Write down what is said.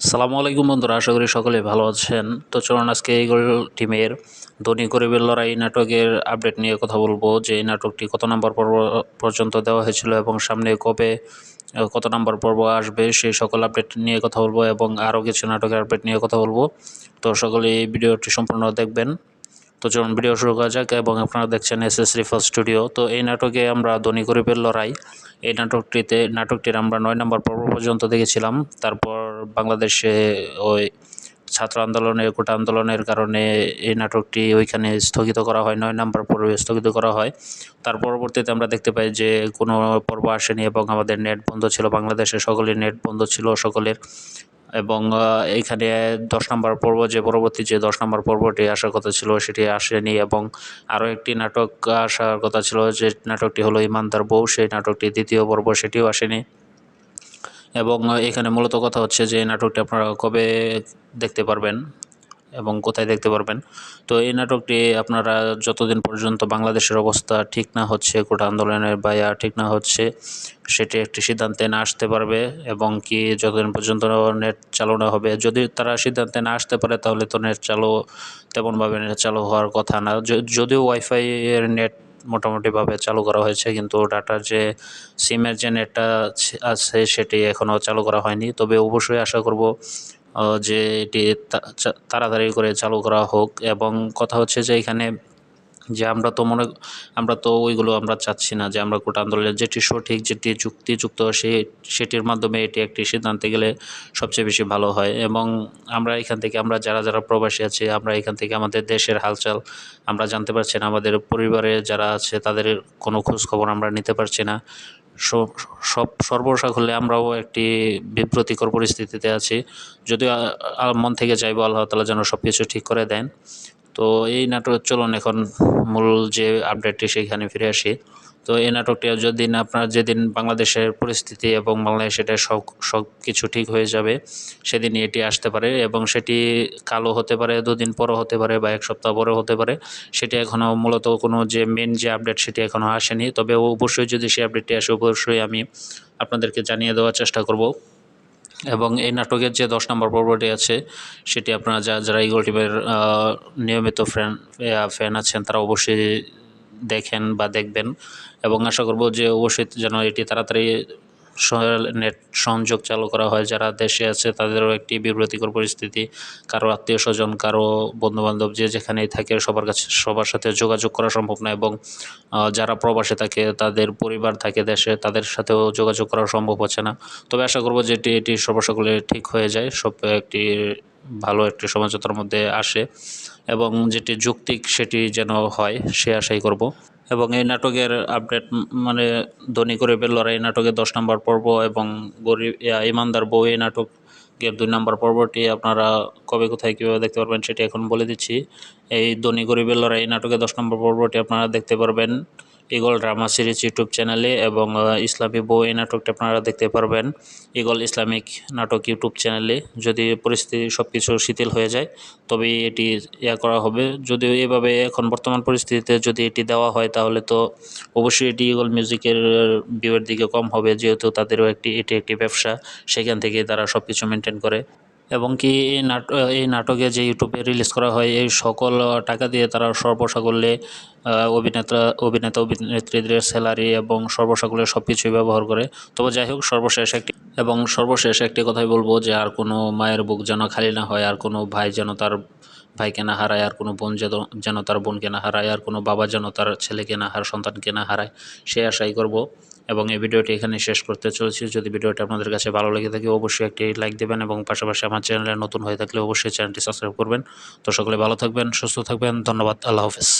সালামু আলাইকুম বন্ধুরা, আশা করি সকলে ভালো আছেন। তো চলুন আজকে ইগল টিমের ধনী গরিবের লড়াই নাটকের আপডেট নিয়ে কথা বলব, যে এই নাটকটি কত নম্বর পর্ব পর্যন্ত দেওয়া হয়েছিল এবং সামনে কবে কত নম্বর পর্ব আসবে সেই সকল আপডেট নিয়ে কথা বলব এবং আরও কিছু নাটকের আপডেট নিয়ে কথা বলব। তো সকলে এই ভিডিওটি সম্পূর্ণ দেখবেন। তো চলুন ভিডিও শুরু করা যাক এবং আপনারা দেখছেন এস এস রিফার স্টুডিও। তো এই নাটকে আমরা ধনী গরিবের লড়াই এই নাটকটিতে, নাটকটির আমরা নয় নম্বর পর্ব পর্যন্ত দেখেছিলাম। তারপর বাংলাদেশে ওই ছাত্র আন্দোলনের, কোটা আন্দোলনের কারণে এই নাটকটি ওইখানে স্থগিত করা হয়, নয় নম্বর পর্বে স্থগিত করা হয়। তার পরবর্তীতে আমরা দেখতে পাই যে কোনো পর্ব আসেনি এবং আমাদের নেট বন্ধ ছিল, বাংলাদেশে সকলের নেট বন্ধ ছিল, সকলের এবং এখানে এইখানে দশ নম্বর পর্ব, যে পরবর্তী যে দশ নম্বর পর্বটি আসার কথা ছিল সেটি আসেনি এবং আরও একটি নাটক আসার কথা ছিল, যে নাটকটি হলো ইমানদার বউ, সেই নাটকটি দ্বিতীয় পর্ব সেটিও আসেনি। এবং, এখানে মূলত কথা হচ্ছে যে নাটকটি আপনারা কবে দেখতে পারবেন? এবং কোথায় দেখতে পারবেন। তো এই নাটকটি আপনারা যতদিন পর্যন্ত বাংলাদেশের অবস্থা ঠিক না হচ্ছে, কোটা আন্দোলনের বায়া ঠিক না হচ্ছে, সেটি একটি সিদ্ধান্তে না আসতে পারবে এবং কি যতদিন পর্যন্ত নেট চালু না হবে, যদি তারা সিদ্ধান্তে না আসতে পারে তাহলে তো নেট চালু, তেমনভাবে নেট চালু হওয়ার কথা না। যদিও ওয়াইফাই এর নেট মোটামুটিভাবে চালু করা হয়েছে, কিন্তু ডাটার যে সিমের যে নেটটা আছে- সেটি এখনও চালু করা হয়নি। তবে অবশ্যই আশা করব যে এটি তাড়াতাড়ি করে চালু করা হোক। এবং কথা হচ্ছে যে এখানে যে আমরা তো মনে, আমরা তো ওইগুলো আমরা চাচ্ছি না যে আমরা কোটা আন্দোলনের যেটি সঠিক, যেটি যুক্তিযুক্ত, সে, সেটির মাধ্যমে এটি একটি সিদ্ধান্তে গেলে সবচেয়ে বেশি ভালো হয়। এবং আমরা এখান থেকে, আমরা যারা যারা প্রবাসী আছি, আমরা এখান থেকে আমাদের দেশের হালচাল, আমরা জানতে পারছি না, আমাদের পরিবারে যারা আছে, তাদের কোনো খোঁজ খবর আমরা নিতে পারছি না। সব সব হলে আমরাও একটি বিব্রতিকর পরিস্থিতিতে আছি। যদি মন থেকে চাইব আল্লাহ তালা যেন সব কিছু ঠিক করে দেন। তো এই নাটক চলুন এখন মূল যে আপডেটটি সেইখানে ফিরে আসি। তো এই নাটকটি যেদিন আপনার যেদিন বাংলাদেশের পরিস্থিতি এবং বাংলাদেশের সব সব কিছু ঠিক হয়ে যাবে, সেদিনই এটি আসতে পারে এবং সেটি কালো হতে পারে, দুদিন পরও হতে পারে বা এক সপ্তাহ পরেও হতে পারে। সেটি এখনও মূলত কোনো যে মেন যে আপডেট সেটি এখনও আসেনি। তবে অবশ্যই যদি সেই আপডেটটি আসে, অবশ্যই আমি আপনাদেরকে জানিয়ে দেওয়ার চেষ্টা করব। এবং এই নাটকের যে দশ নম্বর পর্বটি আছে, সেটি আপনারা যা, যারা ইগল টিমের নিয়মিত ফ্যান ফ্যান আছেন, তারা অবশ্যই দেখেন বা দেখবেন এবং আশা করব যে অবশ্যই যেন এটি তাড়াতাড়ি নেট সংযোগ চালু করা হয়, যারা দেশে আছে তাদেরও একটি বিব্রতিকর পরিস্থিতি। কারও আত্মীয় স্বজন, কারও বন্ধুবান্ধব যে যেখানেই থাকে সবার কাছে, সবার সাথে যোগাযোগ করা সম্ভব না এবং যারা প্রবাসে থাকে তাদের পরিবার থাকে দেশে, তাদের সাথেও যোগাযোগ করা সম্ভব হচ্ছে না। তবে আশা করব যে এটি এটি সর্বসকলে ঠিক হয়ে যায়, সব একটি ভালো একটি সমঝোতার মধ্যে আসে এবং যেটি যৌক্তিক সেটি যেন হয় সে আশাই করব। এবং এই নাটকের আপডেট মানে ধনী গরিবের লড়াই নাটকে দশ নম্বর পর্ব এবং গরিব ইমানদার বউ এই নাটক গের দুই নম্বর পর্বটি আপনারা কবে, কোথায় কীভাবে দেখতে পারবেন সেটি এখন বলে দিচ্ছি। এই ধনী গরিবের লড়াই নাটকে দশ নম্বর পর্বটি আপনারা দেখতে পারবেন। ইগল ড্রামা সিরিজ ইউটিউব চ্যানেলে এবং ইসলামী বউ এই নাটকটি আপনারা দেখতে পারবেন। ইগল ইসলামিক নাটক ইউটিউব চ্যানেলে যদি পরিস্থিতি সব কিছু শিথিল হয়ে যায় তবে এটি ইয়া করা হবে। যদিও এভাবে এখন বর্তমান পরিস্থিতিতে যদি এটি দেওয়া হয়, তাহলে তো অবশ্যই এটি ইগল মিউজিকের ভিউয়ের দিকে কম হবে, যেহেতু তাদেরও একটি, এটি একটি ব্যবসা। সেখান থেকে তারা সব কিছু মেনটেন করে। এবং কি এই নাট, এই নাটকে যে ইউটিউবে রিলিজ করা হয়, এই সকল টাকা দিয়ে তারা সর্বসাকল্যে অভিনেতা অভিনেতা, অভিনেত্রীদের স্যালারি এবং সর্বসাকল্যে সব কিছুই ব্যবহার করে। তবে যাই হোক, সর্বশেষ একটি, এবং সর্বশেষ একটি কথাই বলব যে, আর কোনো মায়ের বুক যেন খালি না হয়, আর কোনো ভাই যেন তার ভাইকে না হারায় আর কোনো বোন যেন তার বোনকে না হারায় আর কোনো বাবা যেন তার ছেলেকে না হার সন্তানকে না হারায়, সে আশাই করব। এবং এই ভিডিওটি এখানে শেষ করতে চলেছি। যদি ভিডিওটি আপনাদের কাছে ভালো লেগে থাকে, অবশ্যই একটি লাইক দেবেন এবং পাশাপাশি আমার চ্যানেলে নতুন হয়ে থাকলে অবশ্যই চ্যানেলটি সাবস্ক্রাইব করবেন। তো সকলে ভালো থাকবেন, সুস্থ থাকবেন। ধন্যবাদ। আল্লাহ হাফেজ।